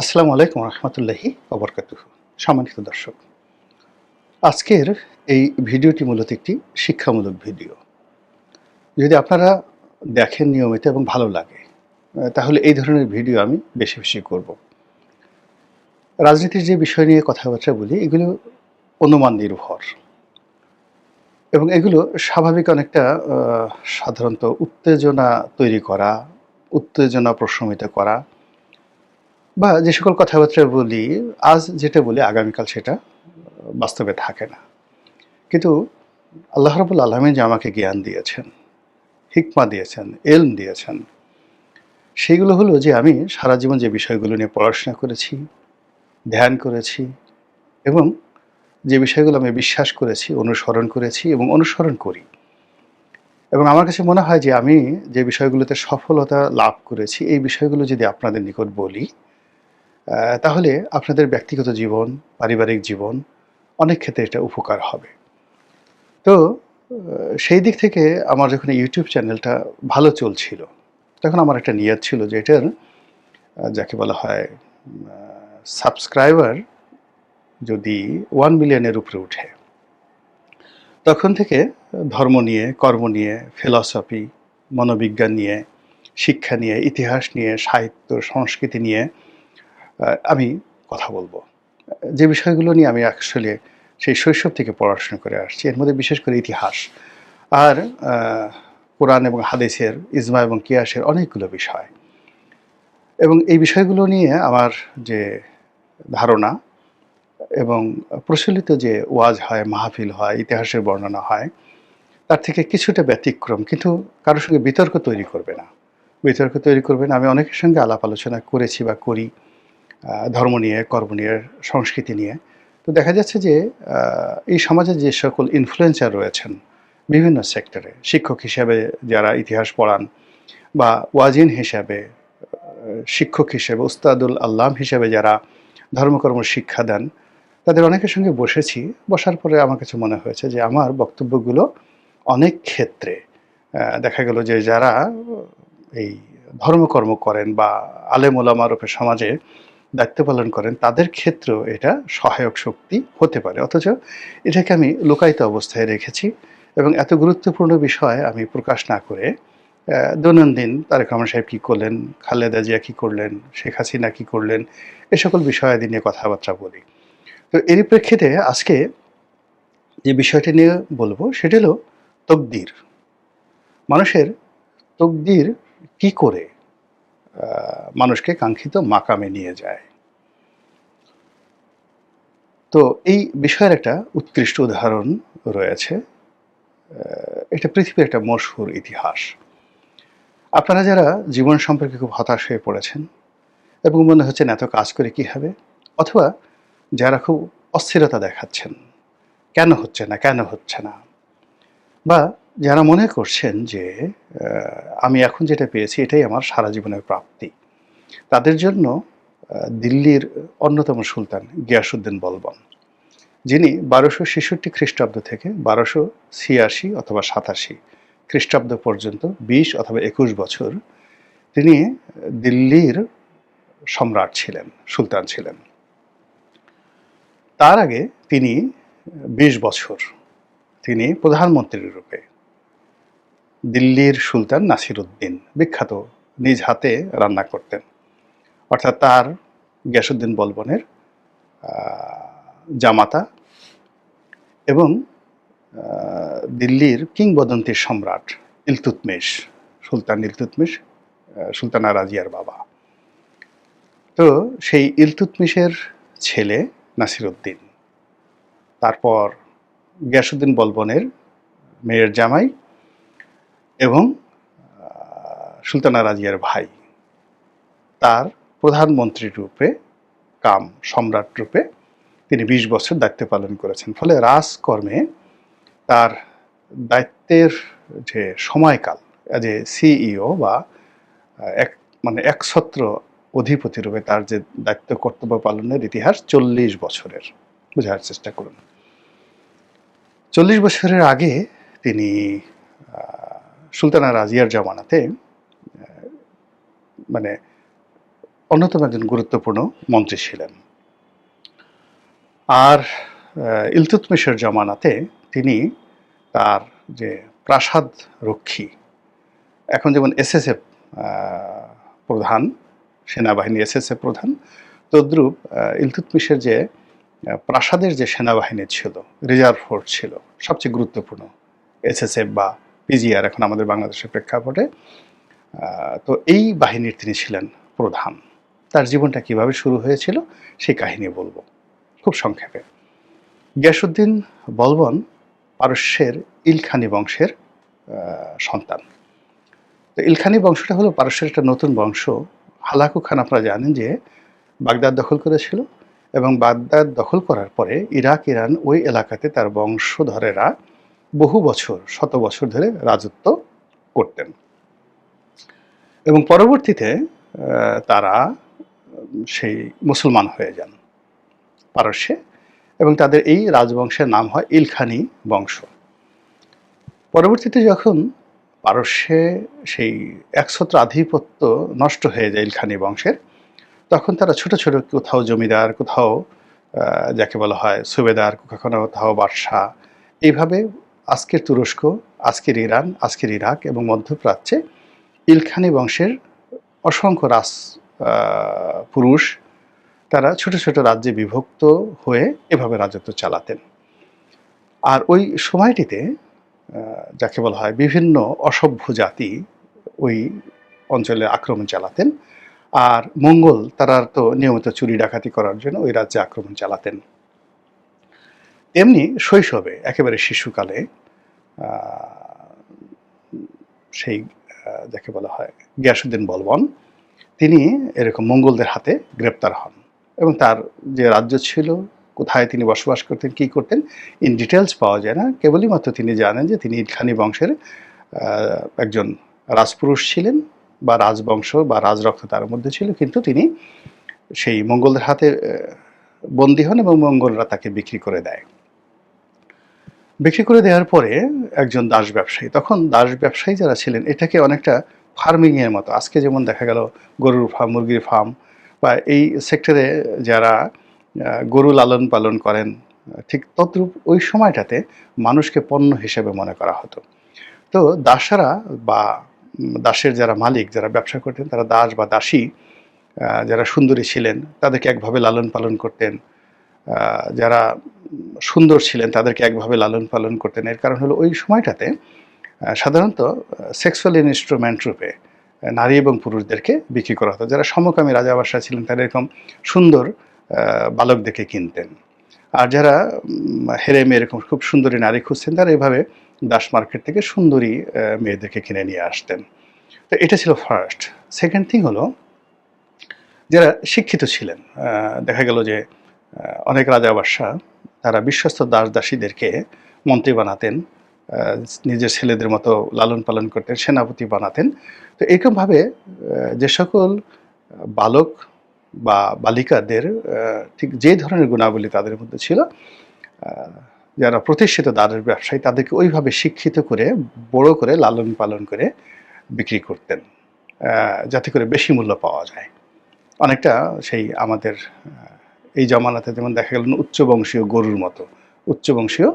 আসসালামু আলাইকুম রহমতুল্লাহি অবরকাতুহ সম্মানিত দর্শক, আজকের এই ভিডিওটি মূলত একটি শিক্ষামূলক ভিডিও। যদি আপনারা দেখেন নিয়মিত এবং ভালো লাগে, তাহলে এই ধরনের ভিডিও আমি বেশি বেশি করব। রাজনীতির যে বিষয় নিয়ে কথাবার্তা বলি, এগুলো অনুমান নির্ভর এবং এগুলো স্বাভাবিক অনেকটা সাধারণত উত্তেজনা তৈরি করা, উত্তেজনা প্রশমিত করা বা যে সকল কথাবার্তা বলি, আজ যেটা বলি, আগামীকাল সেটা বাস্তবে থাকে না। কিন্তু আল্লাহ রাবুল আলমিন যে আমাকে জ্ঞান দিয়েছেন, হিকমা দিয়েছেন, এলম দিয়েছেন সেইগুলো হলো যে আমি সারা জীবন যে বিষয়গুলো নিয়ে পড়াশোনা করেছি, ধ্যান করেছি এবং যে বিষয়গুলো আমি বিশ্বাস করেছি, অনুসরণ করেছি এবং অনুসরণ করি। এবং আমার কাছে মনে হয় যে আমি যে বিষয়গুলোতে সফলতা লাভ করেছি, এই বিষয়গুলো যদি আপনাদের নিকট বলি তাহলে আপনাদের ব্যক্তিগত জীবন, পারিবারিক জীবন অনেক ক্ষেত্রে এটা উপকার হবে। তো সেই দিক থেকে আমার যখন ইউটিউব চ্যানেলটা ভালো চলছিল, তখন আমার একটা নিয়ত ছিল যে এটার যাকে বলা হয় সাবস্ক্রাইবার যদি ওয়ান মিলিয়নের উপরে উঠে, তখন থেকে ধর্ম নিয়ে, কর্ম নিয়ে ফিলসফি মনোবিজ্ঞান নিয়ে, শিক্ষা নিয়ে, ইতিহাস নিয়ে, সাহিত্য, সংস্কৃতি নিয়ে আমি কথা বলব। যে বিষয়গুলো নিয়ে আমি আসলে সেই শৈশব থেকে পড়াশোনা করে আসছি, এর মধ্যে বিশেষ করে ইতিহাস আর কোরআন এবং হাদিসের, ইজমা এবং কিয়াসের অনেকগুলো বিষয়। এবং এই বিষয়গুলো নিয়ে আমার যে ধারণা এবং প্রচলিত যে ওয়াজ হয়, মাহফিল হয়, ইতিহাসের বর্ণনা হয়, তার থেকে কিছুটা ব্যতিক্রম, কিন্তু কারোর সঙ্গে বিতর্ক তৈরি করবে না। বিতর্ক তৈরি করবে না। আমি অনেকের সঙ্গে আলাপ আলোচনা করেছি বা করি। ধর্ম নিয়ে, কর্ম নিয়ে, সংস্কৃতি নিয়ে। তো দেখা যাচ্ছে যে এই সমাজে যে সকল ইনফ্লুয়েন্সার রয়েছেন, বিভিন্ন সেক্টরে শিক্ষক হিসাবে যারা ইতিহাস পড়ান বা ওয়াজিন হিসাবে শিক্ষক হিসেবে, উস্তাদুল আল্লাম হিসেবে যারা ধর্মকর্ম শিক্ষা দেন, তাদের অনেকের সঙ্গে বসেছি। বসার পরে আমার কাছে মনে হয়েছে যে, আমার বক্তব্যগুলো অনেক ক্ষেত্রে দেখা গেল যে যারা এই ধর্মকর্ম করেন বা আলেম ওলামা রূপে সমাজে দায়িত্ব পালন করেন, তাদের ক্ষেত্রেও এটা সহায়ক শক্তি হতে পারে। অথচ এটাকে আমি লোকায়িত অবস্থায় রেখেছি এবং এত গুরুত্বপূর্ণ বিষয় আমি প্রকাশ না করে দৈনন্দিন তারেক রহমান সাহেব কী করলেন, খালেদা জিয়া কী করলেন, শেখ হাসিনা কী করলেন, এ সকল বিষয়াদি নিয়ে কথাবার্তা বলি। তো এরই প্রেক্ষিতে আজকে যে বিষয়টি নিয়ে বলব সেটা হলো তকদির। মানুষের তকদির কি করে মানুষকে কাঙ্ক্ষিত মাকামে নিয়ে যায়। তো এই বিষয়ের একটা উৎকৃষ্ট উদাহরণ রয়েছে। এটা পৃথিবীর একটা মশহুর ইতিহাস। আপনারা যারা জীবন সম্পর্কে খুব হতাশ হয়ে পড়েছেন এবং মনে হচ্ছে না এত কাজ করে কি হবে? অথবা যারা খুব অস্থিরতা দেখাচ্ছেন, কেন হচ্ছে না? কেন হচ্ছে না? বা যারা মনে করছেন যে আমি এখন যেটা পেয়েছি এটাই আমার সারা জীবনের প্রাপ্তি। তাদের জন্য দিল্লির অন্যতম সুলতান গিয়াসুদ্দিন বলবন, যিনি বারোশো ছেষট্টি খ্রিস্টাব্দ থেকে বারোশো ছিয়াশি অথবা সাতাশি খ্রিস্টাব্দ পর্যন্ত, বিশ অথবা একুশ বছর তিনি দিল্লির সম্রাট ছিলেন, সুলতান ছিলেন। তার আগে তিনি বিশ বছর তিনি প্রধানমন্ত্রী রূপে দিল্লির সুলতান নাসিরুদ্দিন বিখ্যাত নিজ হাতে রান্না করতেন। অর্থাৎ তার গ্যাসুদ্দিন বলবনের জামাতা এবং দিল্লির কিংবদন্তির সম্রাট ইলতুতমিশ সুলতান ইলতুতমিশ সুলতানা রাজিয়ার বাবা। তো সেই ইলতুতমিশের ছেলে নাসিরুদ্দিন, তারপর গিয়াসুদ্দিন বলবনের মেয়ের জামাই এবং সুলতানা রাজিয়ার ভাই তার প্রধানমন্ত্রী রূপে, কাম সম্রাট রূপে তিনি বিশ বছর দায়িত্ব পালন করেছেন। ফলে রাজকর্মে তার দায়িত্বের যে সময়কাল, যে সিইও বা, এক মানে একছত্র অধিপতি রূপে তার যে দায়িত্ব কর্তব্য পালনের ইতিহাস চল্লিশ বছরের, বোঝার চেষ্টা করুন। চল্লিশ বছরের আগে তিনি সুলতানা রাজিয়ার জামানাতে মানে অন্যতম একজন গুরুত্বপূর্ণ মন্ত্রী ছিলেন। আর ইলতুতমিশের জামানাতে তিনি তার যে প্রাসাদ রক্ষী এখন যেমন এসএসএফ প্রধান, সেনাবাহিনী এসএসএফ প্রধান, তদ্রূপ ইলতুতমিশের যে প্রাসাদের যে সেনাবাহিনী ছিল, রিজার্ভ ফোর্স ছিল, সবচেয়ে গুরুত্বপূর্ণ এসএসএফ বা পিজিআর এখন আমাদের বাংলাদেশের প্রেক্ষাপটে তো এই বাহিনীর তিনি ছিলেন প্রধান। তার জীবনটা কীভাবে শুরু হয়েছিল সেই কাহিনী বলব। খুব সংক্ষেপে। গিয়াসুদ্দিন বলবন পারস্যের ইলখানি বংশের সন্তান। তো ইলখানি বংশটা হলো পারস্যের একটা নতুন বংশ। হালাকু খান আপনারা জানেন যে বাগদাদ দখল করেছিল এবং বাগদাদ দখল করার পরে ইরাক, ইরান ওই এলাকাতে তার বংশধরেরা বহু বছর, শত বছর ধরে রাজত্ব করতেন। এবং পরবর্তীতে তারা সেই মুসলমান হয়ে যান পারস্যে এবং তাদের এই রাজবংশের নাম হয় ইলখানি বংশ। পরবর্তীতে যখন পারস্যে সেই একছত্র আধিপত্য নষ্ট হয়ে যায় ইলখানি বংশের, তখন তারা ছোট ছোট কোথাও জমিদার, কোথাও যাকে বলা হয় সুবেদার কখনো কোথাও বাদশাহ, এইভাবে আজকের তুরস্ক আজকের ইরান আজকের ইরাক এবং মধ্যপ্রাচ্যে ইলখানি বংশের অসংখ্য আহ, পুরুষ তারা ছোট ছোট রাজ্যে বিভক্ত হয়ে এভাবে রাজত্ব চালাতেন। আর ওই সময়টিতে যাকে বলা হয় বিভিন্ন অসভ্য জাতি ওই অঞ্চলে আক্রমণ চালাতেন আর মঙ্গল তারা তো নিয়মিত চুরি ডাকাতি করার জন্য ওই রাজ্যে আক্রমণ চালাতেন। এমনি শৈশবে, একেবারে শিশুকালে সেই যাকে বলা হয় গিয়াসুদ্দিন বলবন, তিনি এরকম মঙ্গলদের হাতে গ্রেপ্তার হন এবং তার যে রাজ্য ছিল, কোথায় তিনি বসবাস করতেন, কী করতেন ইন ডিটেলস পাওয়া যায় না। কেবলই মাত্র তিনি জানেন যে তিনি ইলখানি বংশের একজন রাজপুরুষ ছিলেন বা রাজবংশ বা রাজরক্ত তার মধ্যে ছিল, কিন্তু তিনি সেই মঙ্গলদের হাতে বন্দী হন এবং মঙ্গলরা তাকে বিক্রি করে দেয়। বিক্রি করে দেওয়ার পরে একজন দাস ব্যবসায়ী, তখন দাস ব্যবসায়ী যারা ছিলেন, এটাকে অনেকটা ফার্মিং এর মতো। আজকে যেমন দেখা গেল গরুর ফার্ম মুরগির ফার্ম বা এই সেক্টরে যারা গরু লালন পালন করেন, ঠিক তদ্রূপ ওই সময়টাতে মানুষকে পণ্য হিসেবে মনে করা হতো। তো দাসেরা বা দাসের যারা মালিক, যারা ব্যবসা করতেন, তারা দাস বা দাসী যারা সুন্দরী ছিলেন, তাদেরকে একভাবে লালন পালন করতেন। যারা সুন্দর ছিলেন তাদেরকে একভাবে লালন পালন করতেন। এর কারণ হলো ওই সময়টাতে সাধারণত সেক্সুয়াল ইনস্ট্রুমেন্ট রূপে নারী এবং পুরুষদেরকে বিক্রি করা হতো। যারা সমকামী রাজাবাসা ছিলেন তারা এরকম সুন্দর আহ, বালকদেরকে কিনতেন। আর যারা হেরে মেয়ে এরকম খুব সুন্দরী নারী খুঁজছেন তারা এভাবে দাস মার্কেট থেকে সুন্দরী মেয়েদেরকে কিনে নিয়ে আসতেন। তো এটা ছিল ফার্স্ট সেকেন্ড থিং হলো যারা শিক্ষিত ছিলেন দেখা গেল যে অনেক রাজা বাদশাহ তারা বিশ্বস্ত দাস দাসীদেরকে মন্ত্রী বানাতেন নিজের ছেলেদের মতো লালন পালন করতেন, সেনাপতি বানাতেন। তো এরকমভাবে যে সকল বালক বা বালিকাদের ঠিক যে ধরনের গুণাবলী তাদের মধ্যে ছিল যারা প্রতিষ্ঠিত দাঁড়ের ব্যবসায়ী, তাদেরকে ওইভাবে শিক্ষিত করে, বড় করে, লালন পালন করে বিক্রি করতেন যাতে করে বেশি মূল্য পাওয়া যায়। অনেকটা সেই আমাদের এই জমানাতে যেমন দেখা গেল উচ্চবংশীয় গরুর মতো, উচ্চবংশীয়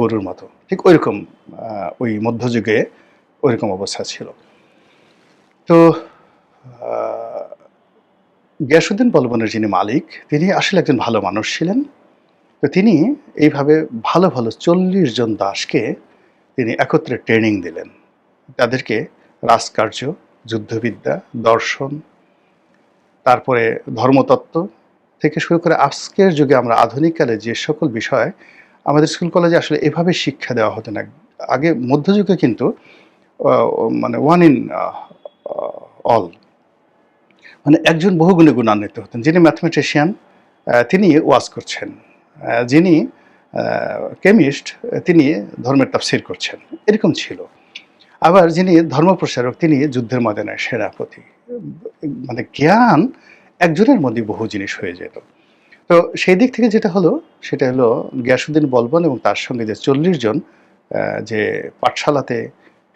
গরুর মতো। ঠিক ওইরকম ওই মধ্যযুগে ওইরকম অবস্থা ছিল। তো গিয়াসুদ্দিন বলবনের যিনি মালিক, তিনি আসলে একজন ভালো মানুষ ছিলেন। তো তিনি এইভাবে ভালো ভালো চল্লিশ জন দাসকে তিনি একত্রে ট্রেনিং দিলেন। তাদেরকে রাজকার্য, যুদ্ধবিদ্যা, দর্শন, তারপরে ধর্মতত্ত্ব থেকে শুরু করে আজকের যুগে আমরা আধুনিককালে যে সকল বিষয় আমাদের স্কুল কলেজে আসলে এভাবে শিক্ষা দেওয়া হতো না। আগে মধ্যযুগে কিন্তু মানে ওয়ান ইন অল মানে একজন বহুগুণে গুণান্বিত হতেন। যিনি ম্যাথমেটিশিয়ান তিনি ওয়াজ করছেন। যিনি কেমিস্ট তিনি ধর্মের তাফসির করছেন। এরকম ছিল। আবার যিনি ধর্মপ্রচারক, তিনি যুদ্ধের ময়দানের সেনাপতি মানে জ্ঞান একজনের মধ্যে বহু জিনিস হয়ে যেত। তো সেই দিক থেকে যেটা হলো, সেটা হলো গিয়াসুদ্দিন বলবন এবং তার সঙ্গে যে চল্লিশ জন যে পাঠশালাতে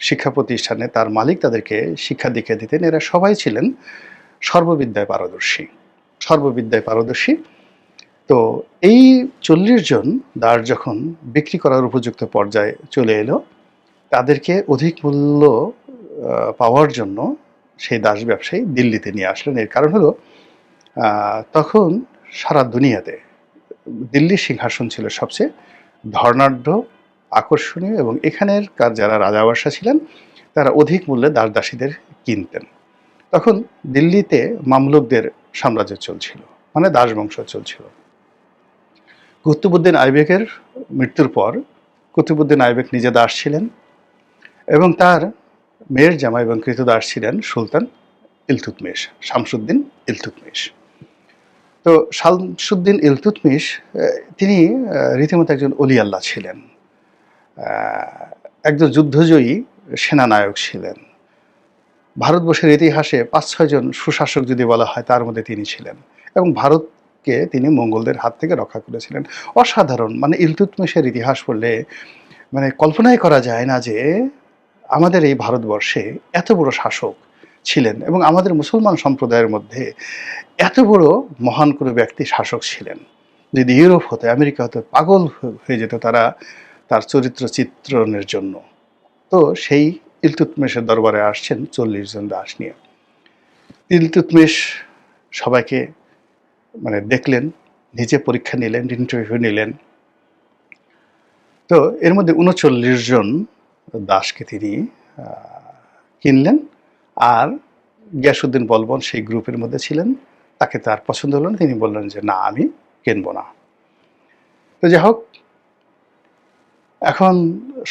শিক্ষা প্রতিষ্ঠানে তার মালিক তাদেরকে শিক্ষা দীক্ষা দিতেন। এরা সবাই ছিলেন সর্ববিদ্যায় পারদর্শী সর্ববিদ্যায় পারদর্শী। তো এই চল্লিশ জন দাস যখন বিক্রি করার উপযুক্ত পর্যায়ে চলে এলো, তাদেরকে অধিক মূল্য পাওয়ার জন্য সেই দাস ব্যবসায়ী দিল্লিতে নিয়ে আসলেন। এর কারণ হলো তখন সারা দুনিয়াতে দিল্লির সিংহাসন ছিল সবচেয়ে ধর্নাঢ্য আকর্ষণীয় এবং এখানের কার যারা রাজাবাসা ছিলেন, তারা অধিক মূল্যে দাস দাসীদের কিনতেন। তখন দিল্লিতে মামলুকদের সাম্রাজ্য চলছিল মানে দাস বংশ চলছিল। কুতুবুদ্দিন আইবেকের মৃত্যুর পর কুতুবুদ্দিন আইবেক নিজে দাস ছিলেন এবং তার মেয়ের জামা এবং কৃতদাস ছিলেন সুলতান ইলতুতমিশ, শামসুদ্দিন ইলতুতমিশ। তো শামসুদ্দিন ইলতুতমিশ তিনি রীতিমতো একজন অলি আল্লাহ ছিলেন। একজন যুদ্ধজয়ী সেনানায়ক ছিলেন। ভারতবর্ষের ইতিহাসে পাঁচ ছয়জন সুশাসক যদি বলা হয়, তার মধ্যে তিনি ছিলেন এবং ভারতকে তিনি মঙ্গলদের হাত থেকে রক্ষা করেছিলেন। অসাধারণ মানে ইলতুতমিশের ইতিহাস পড়লে মানে কল্পনাই করা যায় না যে আমাদের এই ভারতবর্ষে এত বড় শাসক ছিলেন এবং আমাদের মুসলমান সম্প্রদায়ের মধ্যে এত বড় মহান কোনো ব্যক্তি শাসক ছিলেন যদি ইউরোপ হতে, আমেরিকা হতে, পাগল হয়ে যেত তারা তার চরিত্র চিত্রণের জন্য। তো সেই ইলতুতমিশের দরবারে আসছেন চল্লিশ জন দাস নিয়ে। ইলতুতমিশ সবাইকে মানে দেখলেন, নিজে পরীক্ষা নিলেন ইন্টারভিউ নিলেন। তো এর মধ্যে উনচল্লিশ জন দাসকে তিনি কিনলেন। আর গিয়াসুদ্দিন বলবন সেই গ্রুপের মধ্যে ছিলেন। তাকে তার পছন্দ হলো না, তিনি বললেন যে, না, আমি কিনবো না। তো যাই হোক, এখন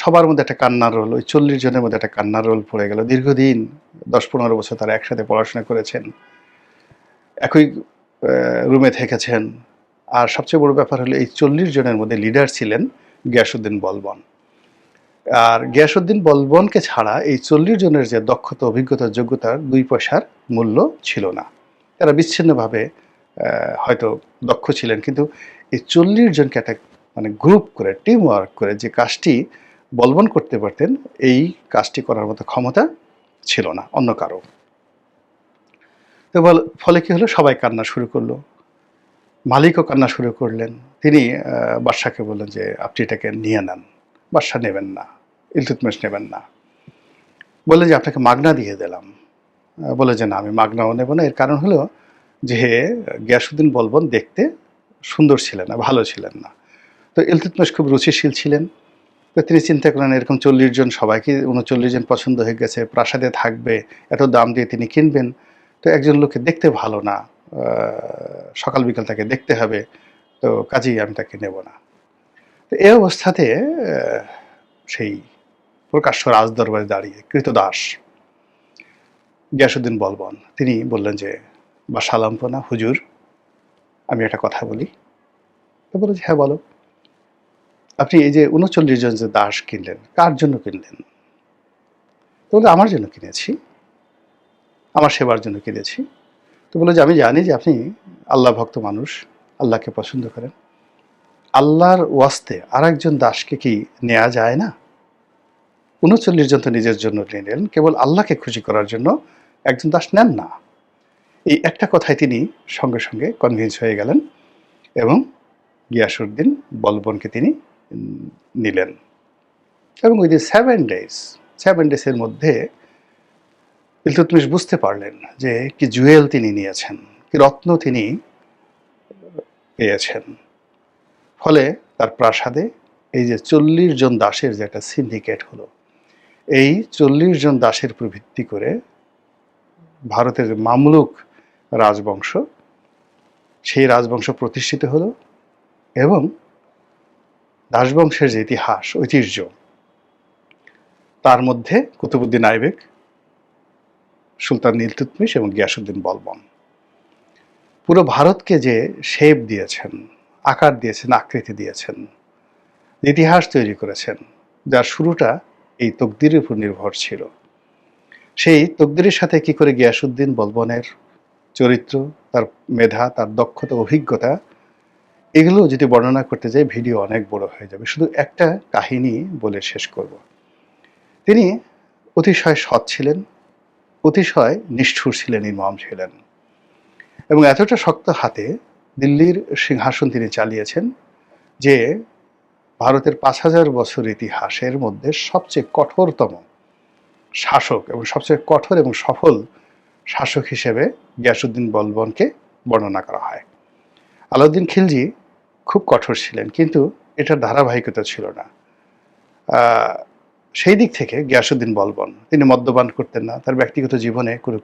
সবার মধ্যে একটা কান্নার রোল, ওই চল্লিশ জনের মধ্যে একটা কান্নার রোল পড়ে গেল। দীর্ঘদিন দশ পনেরো বছর তারা একসাথে পড়াশোনা করেছেন, একই রুমে থেকেছেন। আর সবচেয়ে বড় ব্যাপার হলো, এই চল্লিশ জনের মধ্যে লিডার ছিলেন গিয়াসুদ্দিন বলবন। আর গিয়াসুদ্দিন বলবনকে ছাড়া এই চল্লিশ জনের যে দক্ষতা, অভিজ্ঞতা যোগ্যতার দুই পয়সার মূল্য ছিল না। তারা বিচ্ছিন্নভাবে হয়তো দক্ষ ছিলেন, কিন্তু এই চল্লিশ জনকে একটা মানে গ্রুপ করে টিম ওয়ার্ক করে যে কাজটি বলবন করতে পারতেন, এই কাজটি করার মতো ক্ষমতা ছিল না, অন্য কারও। তো ফলে কি হলো? সবাই কান্না শুরু করল। মালিকও কান্না শুরু করলেন। তিনি বাদশাকে বললেন যে, আপনি এটাকে নিয়ে নেন। বাদশা নেবেন না ইলতুতমিশ নেবেন না। বললেন যে, আপনাকে মাগনা দিয়ে দিলাম। বলে যে, না, আমি মাগনাও নেব না। এর কারণ হলো যে গিয়াসুদ্দিন বলবন দেখতে সুন্দর ছিলেন না, ভালো ছিলেন না। তো ইলতুতমিশ খুব রুচিশীল ছিলেন। তো তিনি চিন্তা করলেন, এরকম চল্লিশ জন, সবাইকে উনচল্লিশ জন পছন্দ হয়ে গেছে, প্রাসাদে থাকবে, এত দাম দিয়ে তিনি কিনবেন। তো একজন লোককে দেখতে ভালো না সকাল বিকাল তাকে দেখতে হবে, তো কাজেই আমি তাকে নেব না। এই অবস্থাতে সেই প্রকাশ্য রাজদরবারে দাঁড়িয়ে কৃতদাস গিয়াসুদ্দিন বলবন, তিনি বললেন যে, বা সালাম্পনা, হুজুর, আমি একটা কথা বলি। তো বলে যে হ্যাঁ বলো। আপনি এই যে উনচল্লিশ জন যে দাস কিনলেন, কার জন্য কিনলেন? তো বলে, আমার জন্য কিনেছি, আমার সেবার জন্য কিনেছি। তো বলে যে, আমি জানি যে আপনি আল্লাহ ভক্ত মানুষ, আল্লাহকে পছন্দ করেন। আল্লাহর ওয়াস্তে আর একজন দাসকে কি নেওয়া যায় না? উনচল্লিশ জন তো নিজের জন্য নিয়ে নিলেন, কেবল আল্লাহকে খুশি করার জন্য একজন দাস নেন না। এই একটা কথায় তিনি সঙ্গে সঙ্গে কনভিন্স হয়ে গেলেন এবং গিয়াসুদ্দিন বলবনকে তিনি নিলেন। এবং ওই যে সেভেন ডেজ সেভেন ডেজের মধ্যে ইলতুতমিশ বুঝতে পারলেন যে কি জুয়েল তিনি নিয়েছেন, কি রত্ন তিনি পেয়েছেন। ফলে তার প্রাসাদে এই যে চল্লিশ জন দাসের যে একটা সিন্ডিকেট হলো, এই চল্লিশ জন দাসের উপর ভিত্তি করে ভারতের মামলুক রাজবংশ, সেই রাজবংশ প্রতিষ্ঠিত হলো এবং দাসবংশের যে ইতিহাস, ঐতিহ্য, তার মধ্যে কুতুবুদ্দিন আইবেক, সুলতান নীলতুতমিশ এবং গিয়াসুদ্দিন বলবন। পুরো ভারতকে যে শেপ দিয়েছেন আকার দিয়েছেন, আকৃতি দিয়েছেন, ইতিহাস তৈরি করেছেন, যার শুরুটা এই তকদিরের উপর নির্ভর ছিল। সেই তকদিরের সাথে কি করে গিয়াসুদ্দিন বলবনের চরিত্র, তার মেধা, তার দক্ষতা, অভিজ্ঞতা, এগুলো যদি বর্ণনা করতে যাই, ভিডিও অনেক বড় হয়ে যাবে। শুধু একটা কাহিনী বলে শেষ করব। তিনি অতিশয় সৎ ছিলেন, অতিশয় নিষ্ঠুর ছিলেন, ইমাম ছিলেন এবং এতটা শক্ত হাতে দিল্লির সিংহাসন তিনি চালিয়েছেন, যে ভারতের পাঁচ হাজার বছর ইতিহাসের মধ্যে সবচেয়ে কঠোরতম শাসক এবং সবচেয়ে কঠোর এবং সফল শাসক হিসেবে গিয়াসুদ্দিন বলবনকে বর্ণনা করা হয়। আলাউদ্দিন খিলজি খুব কঠোর ছিলেন, কিন্তু এটার ধারাবাহিকতা ছিল না। সেই দিক থেকে গিয়াসুদ্দিন বলবন, তিনি মদ্যপান করতেন না, তার ব্যক্তিগত জীবনে কোনো